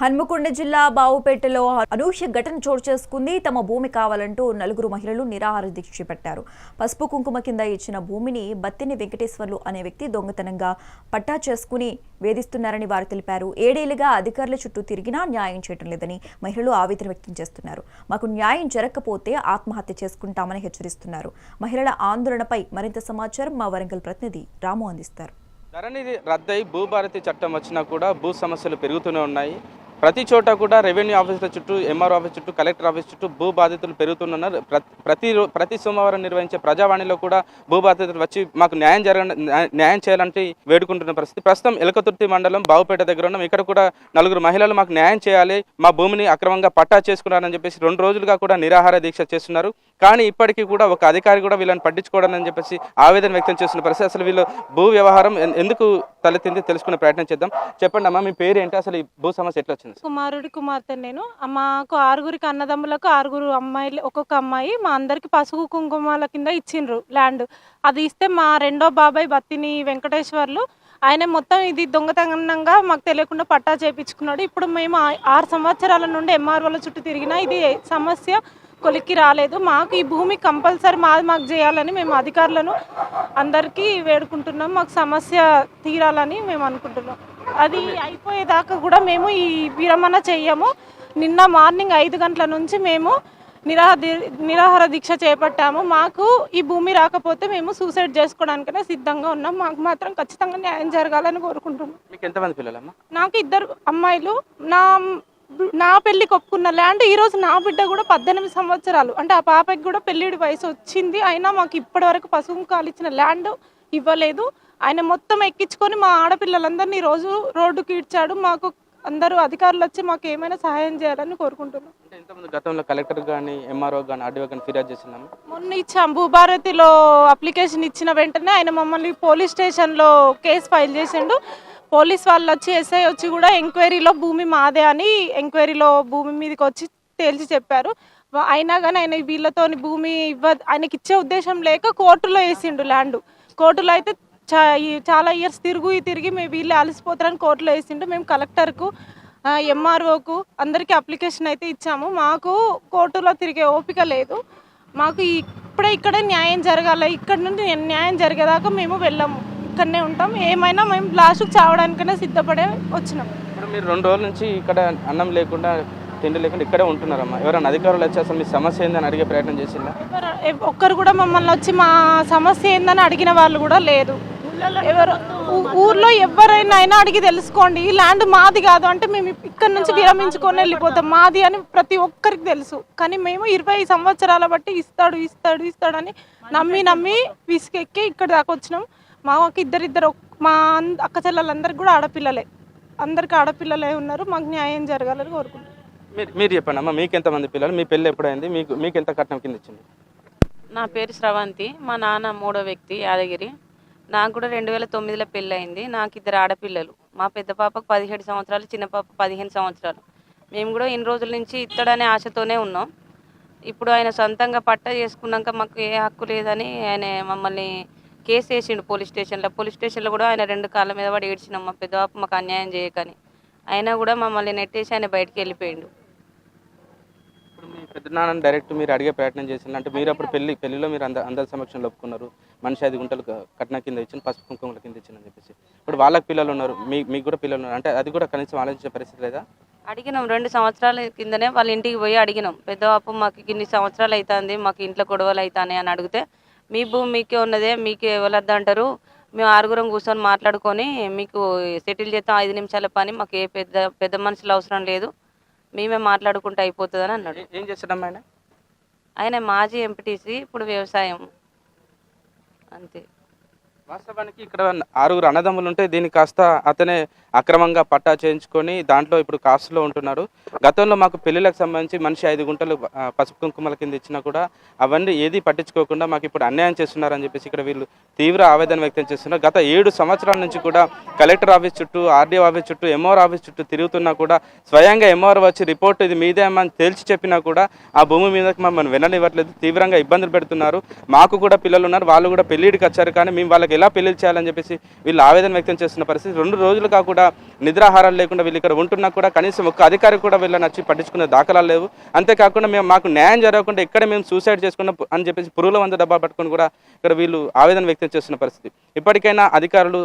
హన్మకొండ జిల్లా బావుపేటలో అనూహ్య ఘటన చోటు చేసుకుంది. తమ భూమి కావాలంటూ నలుగురు మహిళలు నిరాహార దీక్ష చేపట్టారు. పసుపు కుంకుమ కింద ఇచ్చిన భూమిని బత్తిని వెంకటేశ్వర్లు అనే వ్యక్తి దొంగతనంగా పట్టా చేసుకుని వేధిస్తున్నారని వారు తెలిపారు. ఏడేళ్ళుగా అధికారుల చుట్టూ తిరిగినా న్యాయం చేయడం లేదని మహిళలు ఆవేదన వ్యక్తం చేస్తున్నారు. మాకు న్యాయం జరగకపోతే ఆత్మహత్య చేసుకుంటామని హెచ్చరిస్తున్నారు. మహిళల ఆందోళనపై మరింత సమాచారం మా వరంగల్ ప్రతినిధి రాము అందిస్తారు. ధరణిది రద్దయి భూభారతి చట్టం వచ్చినా కూడా భూ సమస్యలు పెరుగుతూనే ఉన్నాయి. ప్రతి చోట కూడా రెవెన్యూ ఆఫీసుల చుట్టూ ఎంఆర్ ఆఫీస్ చుట్టూ కలెక్టర్ ఆఫీస్ చుట్టూ భూ బాధితులు పెరుగుతున్నారు. ప్రతి ప్రతి సోమవారం నిర్వహించే ప్రజావాణిలో కూడా భూ బాధితులు వచ్చి మాకు న్యాయం జరగ న్యాయం చేయాలంటే వేడుకుంటున్న పరిస్థితి. ప్రస్తుతం ఎలకతుర్తి మండలం బావుపేట దగ్గర ఉన్నాం. ఇక్కడ కూడా నలుగురు మహిళలు మాకు న్యాయం చేయాలి మా భూమిని అక్రమంగా పట్టా చేసుకున్నారని చెప్పేసి రెండు రోజులుగా కూడా నిరాహార దీక్ష చేస్తున్నారు. కానీ ఇప్పటికీ కూడా ఒక అధికారి కూడా వీళ్ళని పట్టించుకోవడం అని చెప్పేసి ఆవేదన వ్యక్తం చేస్తున్న పరిస్థితి. అసలు వీళ్ళు భూ వ్యవహారం ఎన్- ఎందుకు తలెత్తింది తెలుసుకునే ప్రయత్నం చేద్దాం. చెప్పండి అమ్మా మీ పేరు ఏంటి? అసలు ఈ భూ సమస్య ఎట్లా వచ్చింది? కుమారుడి కుమార్తె నేను. మాకు ఆరుగురికి అన్నదమ్ములకు ఆరుగురు అమ్మాయిలు ఒక్కొక్క అమ్మాయి. మా అందరికి పసుపు కుంకుమాల కింద ఇచ్చిండ్రు ల్యాండ్. అది ఇస్తే మా రెండో బాబాయ్ బత్తిని వెంకటేశ్వర్లు. ఆయన మొత్తం ఇది దొంగతనంగా మాకు తెలియకుండా పట్టా చేపించుకున్నాడు. ఇప్పుడు మేము ఆరు సంవత్సరాల నుండి ఎంఆర్ఓల చుట్టూ తిరిగినా ఇది సమస్య. కొలిక్కి రాలేదు. మాకు ఈ భూమి కంపల్సరీ మాది మాకు చేయాలని మేము అధికారులను అందరికీ వేడుకుంటున్నాం. మాకు సమస్య తీరాలని మేము అనుకుంటున్నాం. అది అయిపోయేదాకా కూడా మేము ఈ విరమణ చెయ్యము. నిన్న మార్నింగ్ ఐదు గంటల నుంచి మేము నిరాహ నిరాహార దీక్ష చేపట్టాము. మాకు ఈ భూమి రాకపోతే మేము సూసైడ్ చేసుకోవడానికనే సిద్ధంగా ఉన్నాం. మాకు మాత్రం ఖచ్చితంగా న్యాయం జరగాలని కోరుకుంటున్నాం. మీకు ఎంతమంది పిల్లలమ్మా? నాకు ఇద్దరు అమ్మాయిలు. నా నా పెళ్ళికి ఒప్పుకున్న ల్యాండ్ ఈ రోజు నా బిడ్డ కూడా పద్దెనిమిది సంవత్సరాలు. అంటే ఆ పాపకి కూడా పెళ్ళిడి వయసు వచ్చింది. అయినా మాకు ఇప్పటి వరకు పసుపు కాలు ఇచ్చిన ల్యాండ్ ఇవ్వలేదు. ఆయన మొత్తం ఎక్కించుకొని మా ఆడపిల్లలందరినీ ఈ రోజు రోడ్డుకి ఇడ్చాడు. మాకు అందరూ అధికారులు వచ్చి మాకు ఏమైనా సహాయం చేయాలని కోరుకుంటున్నాం. గతంలో కలెక్టర్ కానీ ఎంఆర్ఓ కానీ ఆర్డీఓ కానీ ఫిర్యాదు మొన్న ఇచ్చాం. భూభారతిలో అప్లికేషన్ ఇచ్చిన వెంటనే ఆయన మమ్మల్ని పోలీస్ స్టేషన్లో కేసు ఫైల్ చేసిండు. పోలీస్ వాళ్ళు వచ్చి ఎస్ఐ వచ్చి కూడా ఎంక్వైరీలో భూమి మాదే అని ఎంక్వైరీలో భూమి మీదకి వచ్చి తేల్చి చెప్పారు. అయినా కానీ ఆయన వీళ్ళతో భూమి ఇవ్వ ఆయనకి ఇచ్చే ఉద్దేశం లేక కోర్టులో వేసిండు ల్యాండ్. కోర్టులో అయితే ఈ- చాలా ఇయర్స్ తిరుగు తిరిగి మేము వీళ్ళు అలసిపోతారని కోర్టులో వేసిండు. మేము కలెక్టర్కు ఎంఆర్ఓకు అందరికీ అప్లికేషన్ అయితే ఇచ్చాము. మాకు కోర్టులో తిరిగే ఓపిక లేదు. మాకు ఇప్పుడే ఇక్కడే న్యాయం జరగాలి. ఇక్కడ నుండి న్యాయం జరిగేదాకా మేము వెళ్ళాము. ఇక్కడనే ఉంటాం. ఏమైనా మేము లాస్ట్కి చావడానికైనా సిద్ధపడే వచ్చినాం. ఇప్పుడు మీరు రెండు రోజుల నుంచి ఇక్కడ అన్నం లేకుండా తిండి లేకుండా ఇక్కడే ఉంటున్నారమ్మా. ఎవరైనా అధికారులు వచ్చి అసలు మీ సమస్య ఏందని అడిగే ప్రయత్నం చేసిందా? ఒక్కరు కూడా మమ్మల్ని వచ్చి మా సమస్య ఏందని అడిగిన వాళ్ళు కూడా లేదు ఎవరు ఊర్లో ఎవరైనా అయినా అడిగి తెలుసుకోండి. ఈ ల్యాండ్ మాది కాదు అంటే మేము ఇక్కడ నుంచి విరమించుకొని వెళ్ళిపోతాం. మాది అని ప్రతి ఒక్కరికి తెలుసు. కానీ మేము ఇరవై సంవత్సరాల బట్టి ఇస్తాడు ఇస్తాడు ఇస్తాడని నమ్మి నమ్మి విసుకెక్కి ఇక్కడ దాకా వచ్చినాం. మాకు ఇద్దరిద్దరు మా అక్క చెల్లెలందరికి కూడా ఆడపిల్లలే. అందరికి ఆడపిల్లలే ఉన్నారు మాకు న్యాయం జరగాలని కోరుకుంటున్నాం. మీరు మీరు చెప్పండి అమ్మా మీకు ఎంతమంది పిల్లలు? మీ పెళ్ళి ఎప్పుడైంది? మీకు మీకు ఎంత కట్నం కింద ఇచ్చింది? నా పేరు స్రవంతి మా నాన్న మూడో వ్యక్తి యాదగిరి. నాకు కూడా రెండు వేల తొమ్మిదిలో పెళ్ళయింది. నాకు ఇద్దరు ఆడపిల్లలు. మా పెద్ద పాపకు పదిహేడు సంవత్సరాలు చిన్న పాప పదిహేను సంవత్సరాలు. మేము కూడా ఇన్ని రోజుల నుంచి ఇత్తడనే ఆశతోనే ఉన్నాం. ఇప్పుడు ఆయన సొంతంగా పట్టా చేసుకున్నాక మాకు ఏ హక్కు లేదని ఆయన మమ్మల్ని కేసు వేసిండు పోలీస్ స్టేషన్లో. పోలీస్ స్టేషన్లో కూడా ఆయన రెండు కాళ్ళ మీద పడి ఏడ్చినాం మా పెద్ద పాప మాకు అన్యాయం చేయకని. అయినా కూడా మమ్మల్ని నెట్టేసి ఆయన బయటికి వెళ్ళిపోయిండు. ఇప్పుడు మీ పెద్దనాన్న డైరెక్ట్ మీరు అడిగే ప్రయత్నం చేసింది అంటే మీరు అప్పుడు పెళ్ళి పెళ్ళిలో మీరు అంద అందరి సమక్షంలో ఒప్పుకున్నారు. మనిషి ఐదు గుంటలు కట్నం కింద ఇచ్చిన పసుపు కుంకుమల కింద ఇచ్చిందని చెప్పేసి. ఇప్పుడు వాళ్ళకి పిల్లలు ఉన్నారు. మీ మీకు కూడా పిల్లలు ఉన్నారు. అంటే అది కూడా కనీసం ఆలోచించే పరిస్థితి లేదా? అడిగినాం రెండు సంవత్సరాల కిందనే వాళ్ళ ఇంటికి పోయి అడిగినాం. పెద్దవాపు మాకు ఇన్ని సంవత్సరాలు అవుతుంది మాకు ఇంట్లో గొడవలు అవుతాయి అని అడిగితే మీ భూమి మీకే ఉన్నదే మీకు ఎవరద్దు అంటారు. మేము ఆరుగురం కూర్చొని మాట్లాడుకొని మీకు సెటిల్ చేస్తాం ఐదు నిమిషాల పని మాకు ఏ పెద్ద పెద్ద మనుషులు అవసరం లేదు. మేమే మాట్లాడుకుంటే అయిపోతుందని అన్నాడు. ఏ- ఏం చేస్తాడమ్మా ఆయన? ఆయన మాజీ ఎంపీటీసీ ఇప్పుడు వ్యవసాయం. అంతే. వాస్తవానికి ఇక్కడ ఆరుగురు అన్నదమ్ములు ఉంటే దీన్ని కాస్త అతనే అక్రమంగా పట్టా చేయించుకొని దాంట్లో ఇప్పుడు కాస్ట్లో ఉంటున్నారు. గతంలో మాకు పెళ్ళిలకు సంబంధించి మనిషి ఐదు గుంటలు పసుపు కుంకుమల కింద ఇచ్చినా కూడా అవన్నీ ఏది పట్టించుకోకుండా మాకు ఇప్పుడు అన్యాయం చేస్తున్నారని చెప్పేసి ఇక్కడ వీళ్ళు తీవ్ర ఆవేదన వ్యక్తం చేస్తున్నారు. గత ఏడు సంవత్సరాల నుంచి కూడా కలెక్టర్ ఆఫీస్ చుట్టూ ఆర్డీఓ ఆఫీస్ చుట్టూ ఎంఆర్ ఆఫీస్ చుట్టూ తిరుగుతున్నా కూడా స్వయంగా ఎంఆర్ వచ్చి రిపోర్ట్ ఇది మీదే అని తేల్చి చెప్పినా కూడా ఆ భూమి మీదకి మమ్మల్ని విననివ్వట్లేదు తీవ్రంగా ఇబ్బందులు పెడుతున్నారు. మాకు కూడా పిల్లలు ఉన్నారు. వాళ్ళు కూడా పెళ్ళిడికి వచ్చారు కానీ మేము వాళ్ళకి ఎలా పెళ్ళి చేయాలని చెప్పేసి వీళ్ళు ఆవేదన వ్యక్తం చేస్తున్న పరిస్థితి. రెండు రోజులుగా కూడా నిద్రాహారాలు లేకుండా వీళ్ళు ఇక్కడ ఉంటున్నా కూడా కనీసం ఒక్క అధికారి కూడా వీళ్ళని వచ్చి పట్టించుకునే దాఖలాలు లేవు. అంతేకాకుండా మేము మాకు న్యాయం జరగకుండా ఇక్కడ మేము సూసైడ్ చేసుకున్న అని చెప్పేసి పురుగుల వంద డబ్బా పట్టుకొని కూడా ఇక్కడ వీళ్ళు ఆవేదన వ్యక్తం చేస్తున్న పరిస్థితి. ఇప్పటికైనా అధికారులు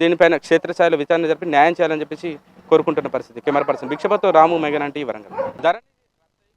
దీనిపైన క్షేత్రస్థాయిలో విచారణ జరిపి న్యాయం చేయాలని చెప్పేసి కోరుకుంటున్న పరిస్థితి. కెమెరా పర్సన్ భిక్షపతో రాము మెగనంటి వరంగల్. ధరణి